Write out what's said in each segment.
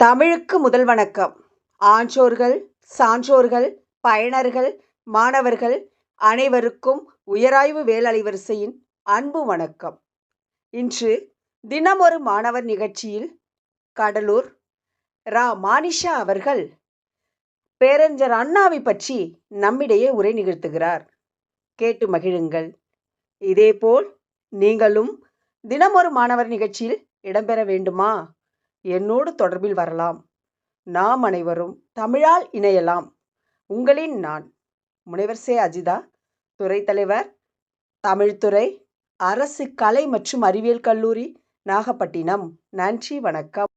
தமிழுக்கு முதல் வணக்கம். ஆன்றோர்கள் சான்றோர்கள் பயனர்கள் மாணவர்கள் அனைவருக்கும் உயராய்வு வேலலைவரிசையின் அன்பு வணக்கம். இன்று தினமொரு மாணவர் நிகழ்ச்சியில் கடலூர் ரா. மானிஷா அவர்கள் பேரஞ்சர் அண்ணாவை பற்றி நம்மிடையே உரை நிகழ்த்துகிறார். கேட்டு மகிழுங்கள். இதேபோல் நீங்களும் தினமொரு மாணவர் நிகழ்ச்சியில் இடம்பெற வேண்டுமா? என்னோடு தொடர்பில் வரலாம். நாம் அனைவரும் தமிழால் இணையலாம். உங்களின் நான் முனைவர் சே. அஜிதா துறை தலைவர் தமிழ்துறை அரசு கலை மற்றும் அறிவியல் கல்லூரி நாகப்பட்டினம். நன்றி வணக்கம்.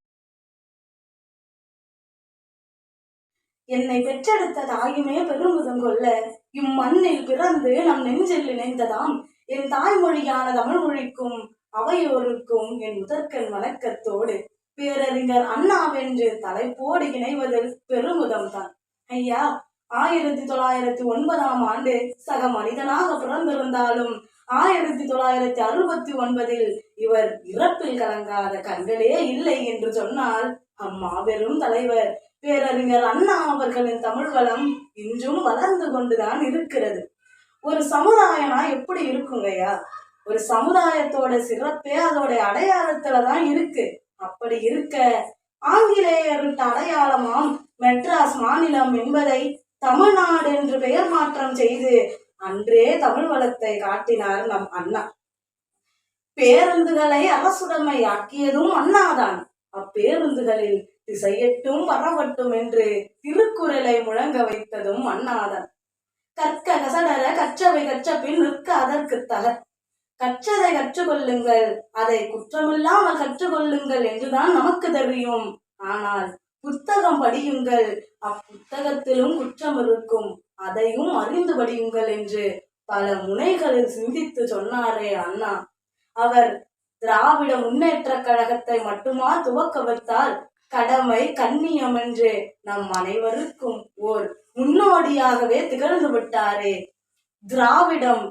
என்னை பெற்றெடுத்த தாயுமே பெருமிதம் கொள்ள இம்மண்ணில் பிறந்து நம் நெஞ்சில் இணைந்ததாம். என் தாய்மொழியான தமிழ் மொழிக்கும் அவையோருக்கும் என் முதற்கண் வணக்கத்தோடு பேரறிஞர் அண்ணாவென்று தலைப்போடு இணைவதில் பெருமிதம் தான் ஐயா ஆயிரத்தி தொள்ளாயிரத்தி ஒன்பதாம் ஆண்டு சக மனிதனாக பிறந்திருந்தாலும் ஆயிரத்தி தொள்ளாயிரத்தி அறுபத்தி ஒன்பதில் இவர் இறப்பில் கலங்காத கண்களே இல்லை என்று சொன்னால் அம்மாபெரும் தலைவர். பேரறிஞர் அண்ணா அவர்களின் தமிழ் வளம் இன்றும் வளர்ந்து கொண்டுதான் இருக்கிறது. ஒரு சமுதாயம்னா எப்படி இருக்குங்கய்யா? ஒரு சமுதாயத்தோட சிறப்பே அதோட அடையாளத்துல தான் இருக்கு. அப்படி இருக்க ஆங்கிலேயரின் அடையாளமாம் மெட்ராஸ் மாநிலம் என்பதை தமிழ்நாடு என்று பெயர் மாற்றம் செய்து அன்றே தமிழ் வளத்தை காட்டினார் நம் அண்ணா. பேருந்துகளை அரசுடைமை ஆக்கியதும் அண்ணாதான். அப்பேருந்துகளில் திசையட்டும் பரவட்டும் என்று திருக்குறளை முழங்க வைத்ததும் அண்ணாதான். கற்க கசடர கற்றவை கற்ற பின் நிற்க அதற்கு தக கற்றதை கற்றுக்கொள்ளுங்கள். அதை குற்றமில்லாமல் கற்றுக்கொள்ளுங்கள் என்றுதான் நமக்கு தெரியும். ஆனால் புத்தகம் படியுங்கள். அப்புத்தகத்திலும் குற்றம் இருக்கும். அதையும் அறிந்து படியுங்கள் என்று பல முனைகளில் சிந்தித்து சொன்னாரே அண்ணா. அவர் திராவிட முன்னேற்ற கழகத்தை மட்டுமா துவக்க வைத்தால் கடமை கண்ணியம் என்று நம் அனைவருக்கும் ஓர் முன்னோடியாகவே திகழ்ந்து விட்டாரே. திராவிடம்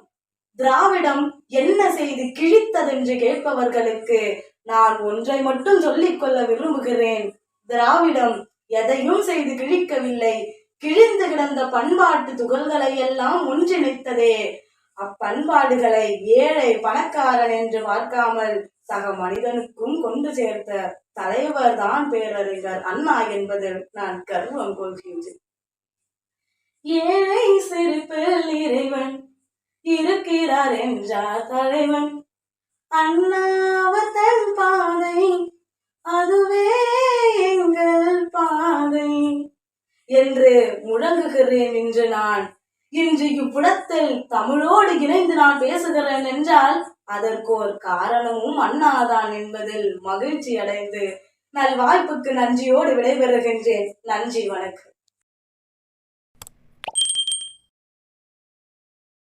திராவிடம் என்ன செய்து கிழித்ததென்று கேட்பவர்களுக்கு நான் ஒன்றை மட்டும் சொல்லிக் கொள்ள விரும்புகிறேன். திராவிடம் எதையும் செய்து கிழிக்கவில்லை. கிழிந்து கிடந்த பண்பாட்டு துகள்களை எல்லாம் ஒன்றிணைத்ததே. அப்பண்பாடுகளை ஏழை பணக்காரன் என்று பார்க்காமல் சக மனிதனுக்கும் கொண்டு சேர்த்த தலைவர் தான் பேரறிஞர் அண்ணா என்பதில் நான் கர்வம் கொள்கின்றேன். ஏன் இருக்கிறார் என்றார் தலைவன் அண்ணாவர் தன் பாதை அதுவே எங்கள் பாதை. என்று முழங்குகிறேன் என்று நான். இன்று இவ்விடத்தில் தமிழோடு இணைந்து நான் பேசுகிறேன் என்றால் ஒரு காரணமும் அண்ணாதான் என்பதில் மகிழ்ச்சி அடைந்து நல் வாய்ப்புக்கு நன்றியோடு விடைபெறுகின்றேன். நன்றி வணக்கம்.